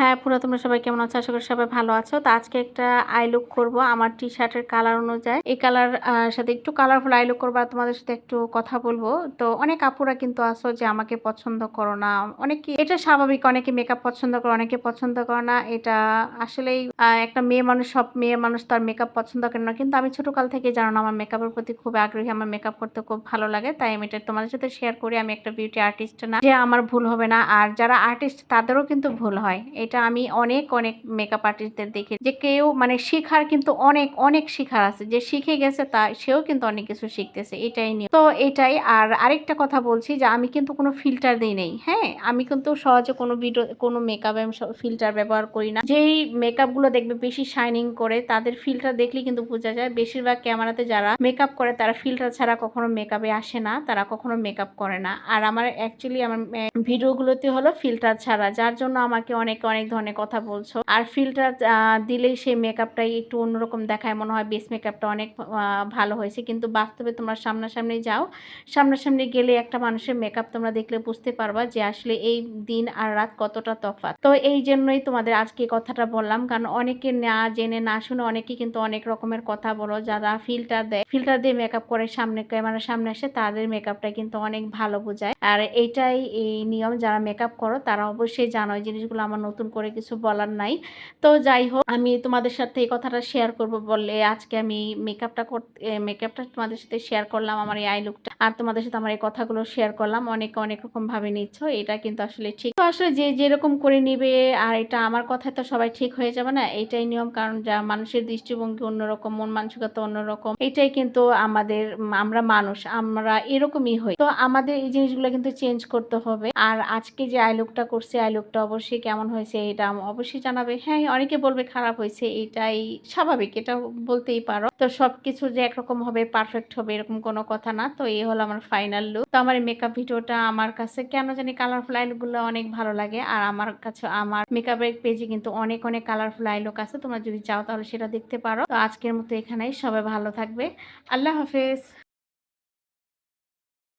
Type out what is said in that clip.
হ্যাঁ পুরো তোমরা সবাই কেমন আছো? আশা করি সবাই ভালো আছো। তো আজকে একটা আই লুক করব আমার টি শার্টের কালার অনুযায়ী। এই কালার সাথে একটু কালারফুল আই লুক করব আর তোমাদের সাথে একটু কথা বলব। তো অনেক আপুরা কিন্তু আসো যে আমাকে পছন্দ করো না। অনেকে, এটা স্বাভাবিক, অনেকে মেকআপ পছন্দ করে, অনেকে পছন্দ করে না। এটা আসলেই একটা মেয়ে মানুষ, সব মেয়ে মানুষ তার মেকআপ পছন্দ করে না। কিন্তু আমি ছোটকাল থেকে জানো না, আমার মেকআপের প্রতি খুব আগ্রহী। আমার মেকআপ করতে খুব ভালো লাগে। তাই আমি এটা তোমাদের সাথে শেয়ার করি। আমি একটা বিউটি আর্টিস্ট না, যে আমার ভুল হবে না। আর যারা আর্টিস্ট তাদেরও কিন্তু ভুল হয়। এটা আমি অনেক অনেক মেকআপ আর্টিস্টদের দেখি যে কেউ মানে শিখার কিন্তু অনেক অনেক শিখার আছে। যে শিখে গেছে তা সেও কিন্তু অনেক কিছু শিখতেছে, এটাই নিয়ে তো এটাই, আর আরেকটা কথা বলছি যে আমি কিন্তু কোনো ফিল্টার দিই নেই হ্যাঁ? আমি কিন্তু সহজে কোনো ভিডিও কোনো মেকআপ আমি ফিল্টার ব্যবহার করি না। যেই মেকআপগুলো দেখবে বেশি শাইনিং করে, তাদের ফিল্টার দেখলে কিন্তু বোঝা যায়। বেশিরভাগ ক্যামেরাতে যারা মেকআপ করে, তারা ফিল্টার ছাড়া কখনো মেকআপে আসে না, তারা কখনো মেকআপ করে না। আর আমার অ্যাকচুয়ালি আমার ভিডিওগুলোতে হলো ফিল্টার ছাড়া, যার জন্য আমাকে অনেক অনেক ধরনের কথা বলছো। আর ফিল্টার দিলেই সেই মেকআপটাই একটু অন্যরকম দেখায়। মনে হয় বেস মেকআপটা অনেক ভালো হয়েছে। কিন্তু বাস্তবে তোমরা সামনাসামনি যাও। সামনাসামনি গেলে একটা মানুষের মেকআপ তোমরা দেখলে বুঝতে পারবা যে আসলে এই দিন আর রাত কতটা তফাৎ। তো এই জন্যই তোমাদের আজকে কথাটা বললাম। কারণ অনেকে না জেনে, না শুনে অনেকে কিন্তু অনেক রকমের কথা বলো। যারা ফিল্টার দেয় ফিল্টার দিয়ে মেকআপ করে সামনে ক্যামেরার সামনে আসে, তাদের মেকআপটা কিন্তু অনেক ভালো বোঝায়। আর এইটাই এই নিয়ম। যারা মেকআপ করো, তারা অবশ্যই জানো জিনিসগুলো আমার নতুন করে কিছু বলার নাই। তো যাই হোক, আমি তোমাদের সাথে এই কথাটা শেয়ার করব বলে আজকে আমি মেকআপটা করতে মেকআপটা তোমাদের সাথে শেয়ার করলাম, আমার এই আই লুকটা আর তোমাদের সাথে আমার এই কথাগুলো শেয়ার করলাম, অনেকে অনেক রকম ভাবে নিচ্ছ, এটা কিন্তু আসলে ঠিক। তো আসলে যে যেরকম করে নিবে, আর এটা আমার কথায় তো সবাই ঠিক হয়ে যাবে না, এটাই নিয়ম। কারণ যা মানুষের দৃষ্টিভঙ্গি অন্যরকম, মন মানসিকতা অন্যরকম, এটাই কিন্তু আমাদের, আমরা মানুষ, আমরা এরকমই হই। তো আমাদের এই জিনিসগুলো কিন্তু চেঞ্জ করতে হবে। আর আজকে যে আই লুকটা করছে আই লুকটা অবশ্যই কেমন হয়েছে এটা অবশ্যই জানাবে। হ্যাঁ অনেকে বলবে খারাপ হয়েছে, এটাই স্বাভাবিক, এটা বলতেই পারো। তো সবকিছু যে একরকম হবে পারফেক্ট হবে, এরকম কোনো কথা না। তো এই হলো আমার ফাইনাল লুক তো আমার মেকআপ ভিডিওটা আমার কাছে কেন জানি কালারফুল আইলুকগুলো অনেক ভালো লাগে। আর আমার কাছে, আমার মেকআপের পেজে কিন্তু অনেক অনেক কালারফুল আইলুক আছে। তোমরা যদি চাও তাহলে সেটা দেখতে পারো। তো আজকের মতো এখানেই। সবাই ভালো থাকবে। আল্লাহ হাফেজ।